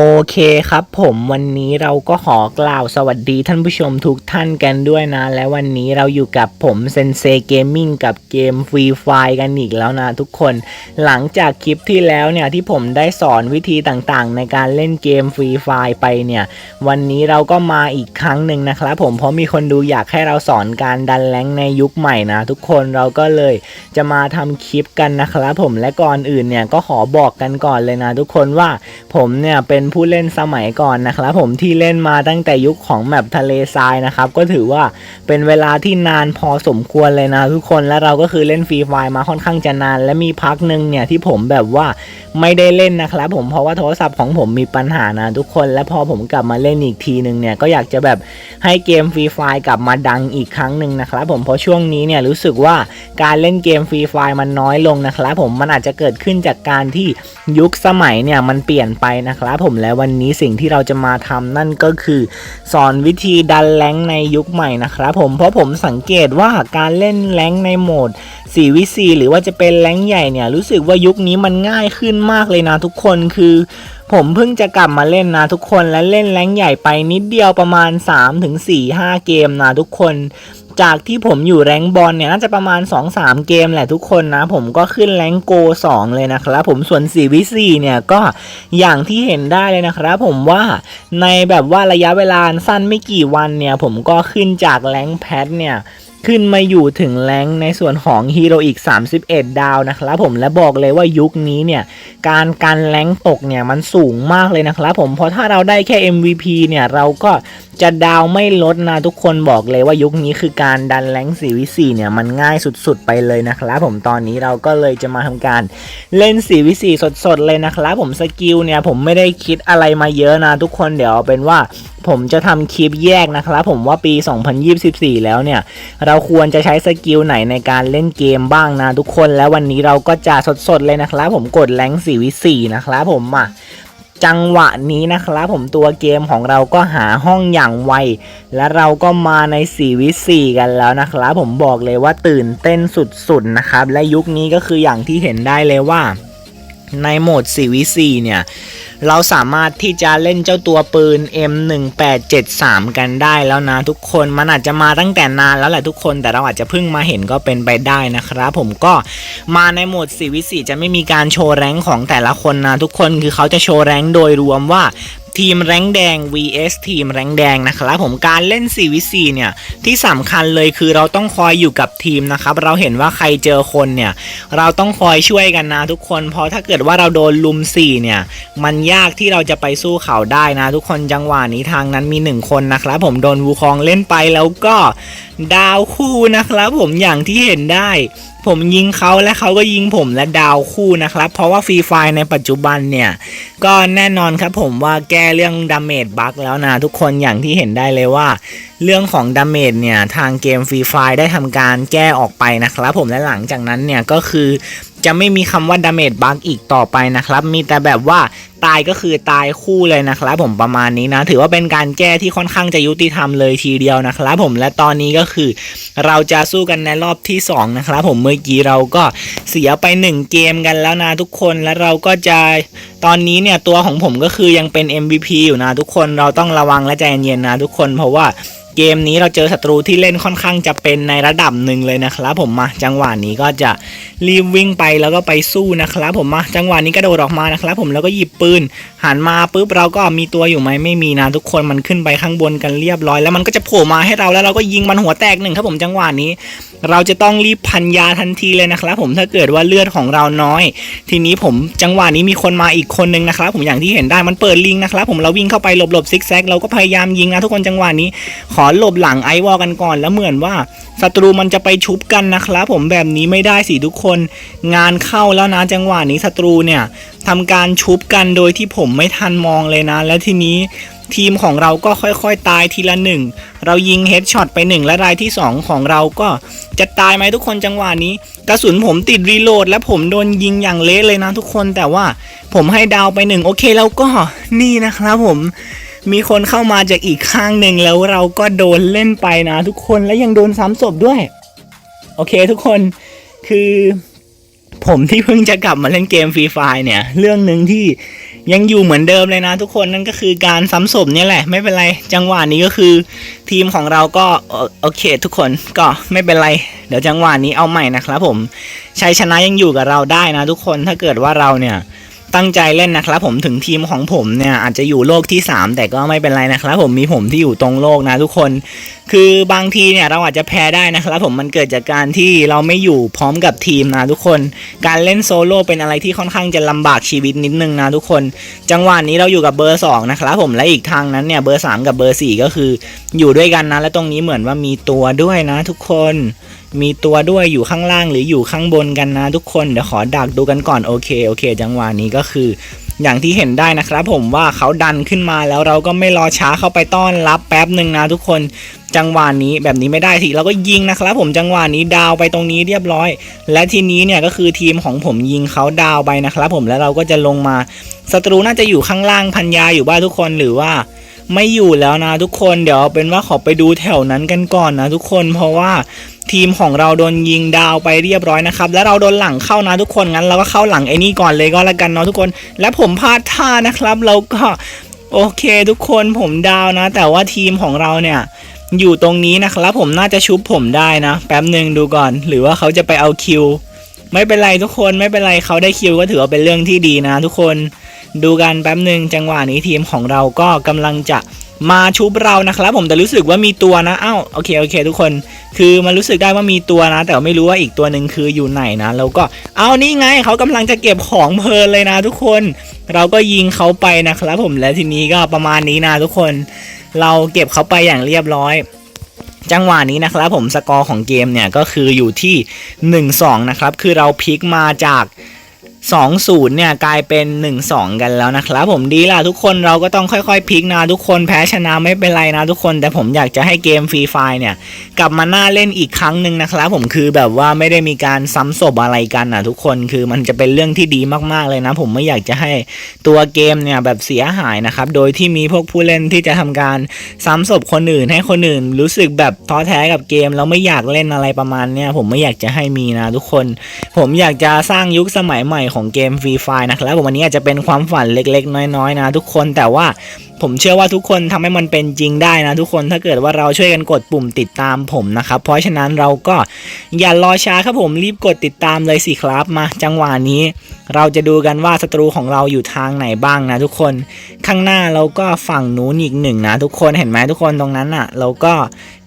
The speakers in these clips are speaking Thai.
โอเคครับผมวันนี้เราก็ขอกล่าวสวัสดีท่านผู้ชมทุกท่านกันด้วยนะ และวันนี้เราอยู่กับผมเซนเซเกมมิ่งกับเกมฟรีไฟกันอีกแล้วนะทุกคนหลังจากคลิปที่แล้วเนี่ยที่ผมได้สอนวิธีต่างๆ ในการเล่นเกมฟรีไฟไปเนี่ย วันนี้เราก็มาอีกครั้งหนึ่งนะครับผมเพราะมีคนดูอยากให้เราสอนการดันแรงในยุคใหม่นะ ทุกคนเราก็เลยจะมาทำคลิปกันนะครับผมและก่อนอื่นเนี่ยก็ขอบอกกันก่อนเลยนะ ทุกคนว่าผมเนี่ยเป็นผู้เล่นสมัยก่อนนะครับผมที่เล่นมาตั้งแต่ยุคของแมปทะเลทรายนะครับก็ถือว่าเป็นเวลาที่นานพอสมควรเลยนะทุกคนและเราก็คือเล่นฟรีไฟมาค่อนข้างจะนาน และมีพักหนึ่งเนี่ยที่ผมแบบว่าไม่ได้เล่นนะครับผมเพราะว่าโทรศัพท์ของผมมีปัญหานะทุกคน และพอผมกลับมาเล่นอีกทีหนึ่งเนี่ยก็อยากจะแบบให้เกมฟรีไฟกลับมาดังอีกครั้งหนึ่งนะครับผมเพราะช่วงนี้เนี่ยรู้สึกว่าการเล่นเกมฟรีไฟมันน้อยลงนะครับผมมันอาจจะเกิดขึ้นจากการที่ยุคสมัยเนี่ยมันเปลี่ยนไปนะครับผมและวันนี้สิ่งที่เราจะมาทำนั่นก็คือ สอนวิธีดันแรงในยุคใหม่นะครับผมเพราะผมสังเกตว่าการเล่นแรงในโหมด4วิซีหรือว่าจะเป็นแรงใหญ่เนี่ยรู้สึกว่ายุคนี้มันง่ายขึ้นมากเลยนะทุกคนคือผมเพิ่งจะกลับมาเล่นนะทุกคนและเล่นแรงใหญ่ไปนิดเดียวประมาณ 3-4-5 เกมนะทุกคน จากที่ผมอยู่แรงบอลเนี่ยน่าจะประมาณ 2-3 เกมแหละทุกคนนะ ผมก็ขึ้นแรงโก 2 เลยนะครับผมส่วน4วิซีเนี่ยก็อย่างที่เห็นได้เลยนะครับผมว่าในแบบว่าระยะเวลาสั้นไม่กี่วันเนี่ย ผมก็ขึ้นจากแรงแพทเนี่ย ขึ้นมาอยู่ถึงแรงในส่วนของฮีโร่อีก 31 ดาวนะครับผมและบอกเลยว่ายุคนี้เนี่ยการการแรงตกเนี่ยมันสูงมากเลยนะครับผมเพราะถ้าเราได้แค่ MVP เนี่ยเราก็จะดาวไม่ลดนะทุกคนบอกเลยว่ายุคนี้คือการดันแรงค์4วิ4เนี่ยมันง่ายสุดๆไปเลยนะครับผมตอนนี้เราก็เลยจะมาทำการเล่น4วิ4สดๆเลยนะครับผมสกิลเนี่ยผมไม่ได้คิดอะไรมาเยอะนะทุกคนเดี๋ยวเป็นว่า ผมจะทำคลิปแยกนะครับ ผมว่าปี 2024 แล้วเนี่ย เราควรจะใช้สกิลไหนในการเล่นเกมบ้างนะทุกคน แล้ววันนี้เราก็จะสดๆเลยนะครับ ผมกดแรงค์4วิ4นะครับผมมาจังหวะนี้นะครับผมตัวเกมของเราก็หาห้องอย่างไว และเราก็มาใน 4 วิ 4 กันแล้วนะครับผมบอกเลยว่าตื่นเต้นสุดๆนะครับ และยุคนี้ก็คืออย่างที่เห็นได้เลยว่า ในโหมด4วิ4เนี่ย เราสามารถที่จะเล่นเจ้าตัวปืน M1873 กันได้แล้วนะทุกคน มันอาจจะมาตั้งแต่นานแล้วแหละทุกคน แต่เราอาจจะเพิ่งมาเห็นก็เป็นไปได้นะครับ ผมก็มาในโหมด4วิ4จะไม่มีการโชว์แรงของแต่ละคนนะทุกคน คือเขาจะโชว์แรงโดยรวมว่า ทีมแรงแดง vs ทีมแรงแดงนะครับผมการเล่น4วิ4เนี่ยที่สำคัญเลยคือเราต้องคอยอยู่กับทีมนะครับเราเห็นว่าใครเจอคนเนี่ยเราต้องคอยช่วยกันนะทุกคนเพราะถ้าเกิดว่าเราโดนลุม4เนี่ยมันยากที่เราจะไปสู้เขาได้นะ ทุกคนจังหวะนี้ทางนั้นมี 1 คนนะครับผมโดนวูคองเล่นไปแล้วก็ดาวคู่นะครับผมอย่างที่เห็นได้ ผมยิงเขาและเขาก็ยิงผมและดาวคู่นะครับ เพราะว่าฟรีไฟในปัจจุบันเนี่ย ก็แน่นอนครับผมว่าแก้เรื่องดาเมจบั๊กแล้วนะ ทุกคนอย่างที่เห็นได้เลยว่า เรื่องของดาเมจเนี่ย ทางเกมฟรีไฟได้ทำการแก้ออกไปนะครับผมและหลังจากนั้นเนี่ยก็คือ จะไม่มีคำว่าดาเมจบั๊กอีกต่อไปนะครับ มีแต่แบบว่าตายก็คือตายคู่เลยนะครับผมประมาณนี้นะ ถือว่าเป็นการแก้ที่ค่อนข้างจะยุติธรรมเลยทีเดียวนะครับผมและตอนนี้ก็คือ เราจะสู้กันในรอบที่สองนะครับผมเมื่อกี้เราก็เสียไปหนึ่งเกมกันแล้วนะทุกคนและเราก็จะตอนนี้เนี่ยตัวของผมก็คือยังเป็น MVP อยู่นะทุกคนเราต้องระวังและใจเย็นๆนะทุกคนเพราะว่า เกมนี้เราเจอศัตรูที่เล่นค่อนข้างจะเป็นในระดับหนึ่งเลยนะครับผมมาจังหวะนี้ก็จะรีบวิ่งไปแล้วก็ไปสู้นะครับผมมาจังหวะนี้กระโดดออกมานะครับผมแล้วก็หยิบปืนหันมาปุ๊บเราก็มีตัวอยู่ไหมไม่มีนะทุกคนมันขึ้นไปข้างบนกันเรียบร้อย แล้วมันก็จะโผล่มาให้เราแล้วเราก็ยิงมันหัวแตกหนึ่งครับผมจังหวะนี้ เราจะต้องรีบพันยาทันทีเลยนะครับผมถ้าเกิดว่าเลือดของเราน้อย ทีนี้ผมจังหวะนี้มีคนมาอีกคนนึงนะครับผมอย่างที่เห็นได้มันเปิดลิงนะครับผมเราวิ่งเข้าไปหลบหลบซิกแซกเราก็พยายามยิงนะทุกคนจังหวะนี้ขอหลบหลังไอวอลกันก่อนแล้วเหมือนว่าศัตรูมันจะไปชุบกันนะครับผมแบบนี้ไม่ได้สิทุกคน งานเข้าแล้วนะจังหวะนี้ศัตรูเนี่ยทำการชุบกันโดยที่ผมไม่ทันมองเลยนะ และทีนี้ทีมของเราก็ค่อยๆ ตายทีละหนึ่ง เรายิงเฮดช็อตไปหนึ่งและรายที่สองของเราก็จะตายไหมทุกคนจังหวะนี้ กระสุนผมติดรีโหลดและผมโดนยิงอย่างเละเลยนะทุกคนแต่ว่าผมให้ดาวไปหนึ่งโอเคแล้วก็นี่นะครับผม มีคนเข้ามาจากอีกข้างหนึ่งแล้วเราก็โดนเล่นไปนะทุกคนและยังโดนซ้ำศพด้วย โอเคทุกคนคือผมที่เพิ่งจะกลับมาเล่นเกมฟรีไฟเนี่ย เรื่องหนึ่งที่ยังอยู่เหมือนเดิมเลยนะ ทุกคนนั่นก็คือการซ้ำศพเนี่ยแหละ ไม่เป็นไรจังหวะนี้ก็คือ ทีมของเราก็โอโอเค ทุกคนก็ไม่เป็นไร เดี๋ยวจังหวะนี้เอาใหม่นะครับผมชัยชนะยังอยู่กับเราได้นะ ทุกคนถ้าเกิดว่าเราเนี่ย ตั้งใจเล่นนะครับผมถึงทีมของผมเนี่ยอาจจะอยู่โลกที่ 3 แต่ก็ไม่เป็นไรนะครับผมมีผมที่อยู่ตรงโลกนะทุกคน คือบางทีเนี่ยเราอาจจะแพ้ได้นะครับผมมันเกิดจากการที่เราไม่อยู่พร้อมกับทีมนะทุกคน การเล่นโซโล่เป็นอะไรที่ค่อนข้างจะลำบากชีวิตนิดนึงนะทุกคน จังหวะนี้เราอยู่กับเบอร์2นะครับผมและอีกทางนั้นเนี่ยเบอร์ 3 กับเบอร์ 4 ก็คือ อยู่ด้วยกันนะและตรงนี้เหมือนว่ามีตัวด้วยนะทุกคน มีตัวด้วยอยู่ข้างล่างหรืออยู่ข้างบนกันนะทุกคนเดี๋ยวขอดักดูกันก่อนโอเคโอเค จังหวะนี้ก็คือ อย่างที่เห็นได้นะครับ ผมว่าเขาดันขึ้นมาแล้วเราก็ไม่รอช้าเข้าไปต้อนรับแป๊บหนึ่งนะทุกคนจังหวะนี้แบบนี้ไม่ได้สิเราก็ยิงนะครับ ผมจังหวะนี้ดาวไปตรงนี้เรียบร้อย และทีนี้เนี่ยก็คือทีมของผมยิงเขาดาวไปนะครับ ผมแล้วเราก็จะลงมาศัตรูน่าจะอยู่ข้างล่างพันยาอยู่บ้านทุกคนหรือว่า ไม่อยู่แล้วนะทุกคนเดี๋ยวเอาเป็นว่าขอไปดูแถวนั้นกันก่อนนะทุกคนเพราะว่าทีมของเราโดนยิงดาวไปเรียบร้อยนะครับ แล้วเราโดนหลังเข้านะทุกคนงั้นเราก็เข้าหลังไอ้นี่ก่อนเลยก็แล้วกันเนาะทุกคน และผมพลาดท่านะครับเราก็โอเคทุกคนผมดาวนะ แต่ว่าทีมของเราเนี่ยอยู่ตรงนี้นะครับผมน่าจะชุบผมได้นะ แป๊บหนึ่งดูก่อน หรือว่าเขาจะไปเอาคิว ไม่เป็นไรทุกคนไม่เป็นไรเขาได้คิวก็ถือว่าเป็นเรื่องที่ดีนะ ทุกคน ดูกันแป๊บหนึ่งจังหวะนี้ทีมของเราก็กำลังจะมาชุบเรานะครับ ผมแต่รู้สึกว่ามีตัวนะอ้าวโอเคโอเค ทุกคน คือมันรู้สึกได้ว่ามีตัวนะ แต่ไม่รู้ว่าอีกตัวหนึ่งคืออยู่ไหนนะแล้วก็เอานี่ไงเขากำลังจะเก็บของเพลินเลยนะ ทุกคน เราก็ยิงเขาไปนะครับผมและทีนี้ก็ประมาณนี้นะทุกคน เราเก็บเขาไปอย่างเรียบร้อยจังหวะนี้นะครับผมสกอร์ของเกมเนี่ยก็คืออยู่ที่ 1-2 นะครับ คือเราพลิกมาจาก 2-0 เนี่ยกลายเป็น 1-2 กันแล้วนะครับผมดีล่ะทุกคนเราก็ต้องค่อยๆพลิกนะทุกคนแพ้ชนะไม่เป็นไรนะทุกคน แต่ผมอยากจะให้เกมฟรีไฟเนี่ยกลับมาหน่าเล่นอีกครั้งหนึ่งนะครับผมคือแบบว่าไม่ได้มีการซ้ำศพอะไรกันนะทุกคนคือมันจะเป็นเรื่องที่ดีมากๆเลยนะ ผมไม่อยากจะให้ตัวเกมเนี่ยแบบเสียหายนะครับโดยที่มีพวกผู้เล่นที่จะทำการซ้ำศพคนอื่น ให้คนอื่น รู้สึกแบบท้อแท้กับเกมแล้วไม่อยากเล่นอะไรประมาณเนี้ยผมไม่อยากจะให้มีนะทุกคน ผมอยากจะสร้างยุคสมัยใหม่ของเกมฟรีไฟนะครับผมวันนี้อาจจะเป็นความฝันเล็กๆ น้อยๆนะทุกคนแต่ว่า ผมเชื่อว่าทุกคนทำให้มันเป็นจริงได้นะทุกคนถ้าเกิดว่าเราช่วยกันกดปุ่มติดตามผมนะครับ เพราะฉะนั้นเราก็อย่ารอช้าครับผมรีบกดติดตามเลยสิครับมา จังหวะนี้ เราจะดูกันว่าศัตรูของเราอยู่ทางไหนบ้างนะทุกคนข้างหน้าเราก็ฝั่งนู้นอีกหนึ่งนะทุกคนเห็นไหมทุกคนตรงนั้นอะ เราก็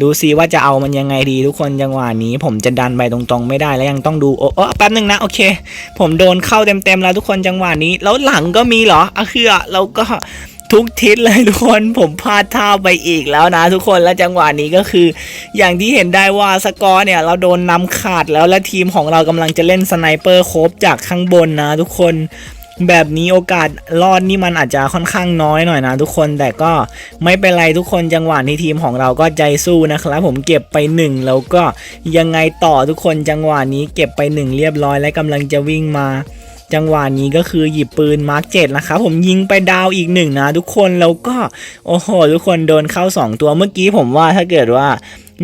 ดูซิว่าจะเอามันยังไงดีทุกคนจังหวะนี้ผมจะดันไปตรงๆ ไม่ได้แล้วยังต้องดูโอ้โอ้แป๊บหนึ่งนะโอเค ผมโดนเข้าเต็มๆแล้วทุกคนจังหวะนี้ แล้วหลังก็มีเหรออะคือเราก็ ทุกทิศเลยทุกคนผมพลาดท่าไปอีกแล้วนะ ทุกคนและจังหวะนี้ก็คือ อย่างที่เห็นได้ว่าสกอร์เนี่ย เราโดนนำขาดแล้วและทีมของเรากำลังจะเล่นสไนเปอร์โคบจากข้างบนนะ ทุกคนแบบนี้โอกาสรอดนี่มันอาจจะค่อนข้างน้อยหน่อยนะ ทุกคนแต่ก็ไม่เป็นไรทุกคนจังหวะนี้ทีมของเราก็ใจสู้นะครับ ผมเก็บไปหนึ่งแล้วก็ยังไงต่อทุกคนจังหวะนี้เก็บไปหนึ่งเรียบร้อยและกำลังจะวิ่งมา จังหวะนี้ก็คือหยิบปืนมาร์กเจ็ดนะครับผมยิงไปดาวอีกหนึ่งนะทุกคนแล้วก็โอ้โหทุกคนโดนเข้า 2 ตัวเมื่อกี้ผมว่าถ้าเกิดว่า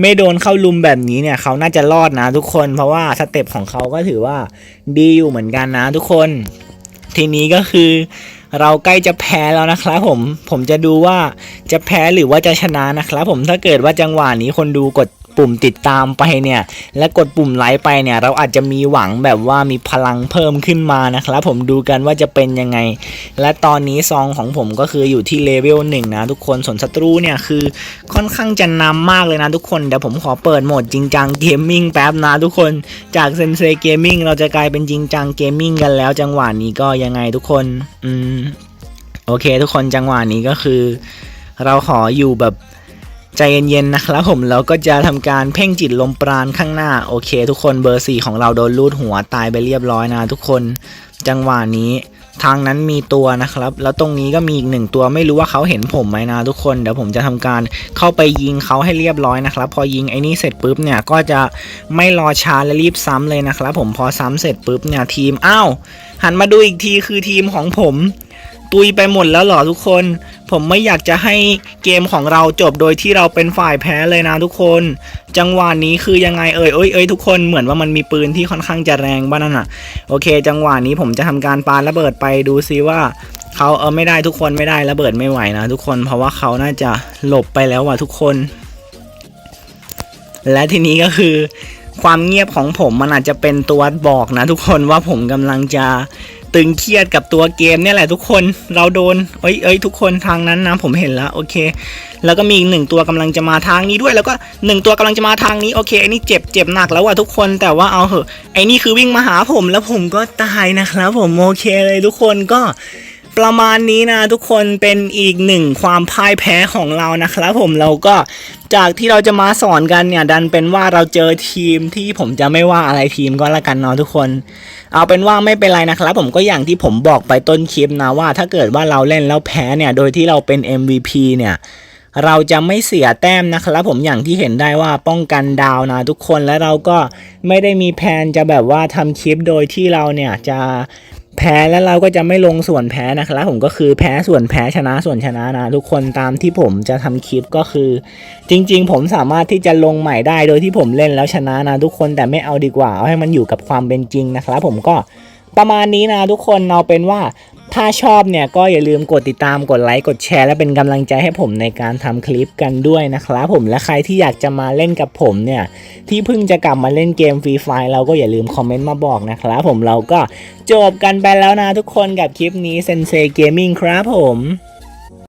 ไม่โดนเข้าลุมแบบนี้เนี่ยเขาน่าจะรอดนะทุกคนเพราะว่าสเต็ปของเขาก็ถือว่าดีอยู่เหมือนกันนะทุกคน ทีนี้ก็คือเราใกล้จะแพ้แล้วนะครับผม ผมจะดูว่าจะแพ้หรือว่าจะชนะนะครับผมถ้าเกิดว่าจังหวะนี้คนดูกด ปุ่มติดตามไปเนี่ย และกดปุ่มไลค์ไปเนี่ย เราอาจจะมีหวังแบบว่ามีพลังเพิ่มขึ้นมานะครับผมดูกันว่าจะเป็นยังไง และตอนนี้ซองของผมก็คืออยู่ที่เลเวลหนึ่งนะทุกคนส่วนศัตรูเนี่ยคือค่อนข้างจะนำมากเลยนะทุกคนเดี๋ยวผมขอเปิดโหมดจริงจังเกมมิ่งแป๊บนะทุกคนจากเซนเซเกมมิ่งเราจะกลายเป็นจริงจังเกมมิ่งกันแล้ว จังหวะนี้ก็ยังไงทุกคน อืมโอเค ทุกคนจังหวะนี้ก็คือ เราขออยู่แบบ ใจเย็นๆนะครับผมแล้วก็จะทำการเพ่งจิตลมปราณข้างหน้าโอเค ทุกคนเบอร์สี่ของเราโดนลูดหัวตายไปเรียบร้อยนะทุกคนจังหวะนี้ทางนั้นมีตัวนะครับ แล้วตรงนี้ก็มีอีกหนึ่งตัวไม่รู้ว่าเขาเห็นผมไหมนะทุกคนเดี๋ยวผมจะทำการเข้าไปยิงเขาให้เรียบร้อยนะครับ พอยิงไอ้นี่เสร็จปุ๊บเนี่ยก็จะไม่รอช้าและรีบซ้ำเลยนะครับ ผมพอซ้ำเสร็จปุ๊บเนี่ยทีมอ้าวหันมาดูอีกทีคือทีมของผม ตุยไปหมดแล้วเหรอทุกคน ผมไม่อยากจะให้เกมของเราจบโดยที่เราเป็นฝ่ายแพ้เลยนะทุกคน จังหวะนี้คือยังไงเอ่ยเอ้ยเอ้ยทุกคนเหมือนว่ามันมีปืนที่ค่อนข้างจะแรงบ้างนั่นน่ะโอเค จังหวะนี้ผมจะทำการปาระเบิดไปดูซิว่าเขาเออไม่ได้ทุกคนไม่ได้ระเบิดไม่ไหวนะทุกคนเพราะว่าเขาน่าจะหลบไปแล้วว่ะทุกคน และทีนี้ก็คือ ความเงียบของผมมันอาจจะเป็นตัวบอกนะ ทุกคนว่าผมกำลังจะ ตึงเครียดกับตัวเกมเนี่ยแหละทุกคนเราโดนเอ้ยเอ้ยทุกคนทางนั้นนะผมเห็นแล้วโอเค แล้วก็มีอีกหนึ่งตัวกำลังจะมาทางนี้ด้วยแล้วก็หนึ่งตัวกำลังจะมาทางนี้โอเคไอ้นี่เจ็บเจ็บหนักแล้วว่ะทุกคนแต่ว่าเอาเหอะไอ้นี่คือวิ่งมาหาผมแล้วผมก็ตายนะครับผมโอเคเลยทุกคนก็ประมาณนี้นะทุกคนเป็นอีกหนึ่งความพ่ายแพ้ของเรานะครับผมเราก็ จากที่เราจะมาสอนกันเนี่ย ดันเป็นว่าเราเจอทีมที่ผมจะไม่ว่าอะไรทีมก็แล้วกันเนาะทุกคน เอาเป็นว่าไม่เป็นไรนะครับ ผมก็อย่างที่ผมบอกไปต้นคลิปนะว่าถ้าเกิดว่าเราเล่นแล้วแพ้เนี่ย โดยที่เราเป็น MVP เนี่ยเราจะไม่เสียแต้มนะครับ ผมอย่างที่เห็นได้ว่าป้องกันดาวนะทุกคนและเราก็ไม่ได้มีแผนจะแบบว่าทำคลิปโดยที่เราเนี่ยจะ แพ้แล้วเราก็จะไม่ลงส่วนแพ้นะครับผมก็คือแพ้ส่วนแพ้ชนะส่วนชนะนะ ทุกคนตามที่ผมจะทำคลิปก็คือ จริง ๆ ผมสามารถที่จะลงใหม่ได้โดยที่ผมเล่นแล้วชนะนะ ทุกคนแต่ไม่เอาดีกว่าเอาให้มันอยู่กับความเป็นจริงนะครับผมก็ ประมาณนี้นะทุกคนเอาเป็นว่าถ้าชอบเนี่ยก็อย่าลืมกดติดตามกดไลค์กดแชร์และเป็นกำลังใจให้ผมในการทำคลิปกันด้วยนะครับผมและใครที่อยากจะมาเล่นกับผมเนี่ยที่เพิ่งจะกลับมาเล่นเกมฟรีไฟเราก็อย่าลืมคอมเมนต์มาบอกนะครับผมเราก็จบกันไปแล้วนะทุกคนกับคลิปนี้เซนเซเกมมิ่งครับผม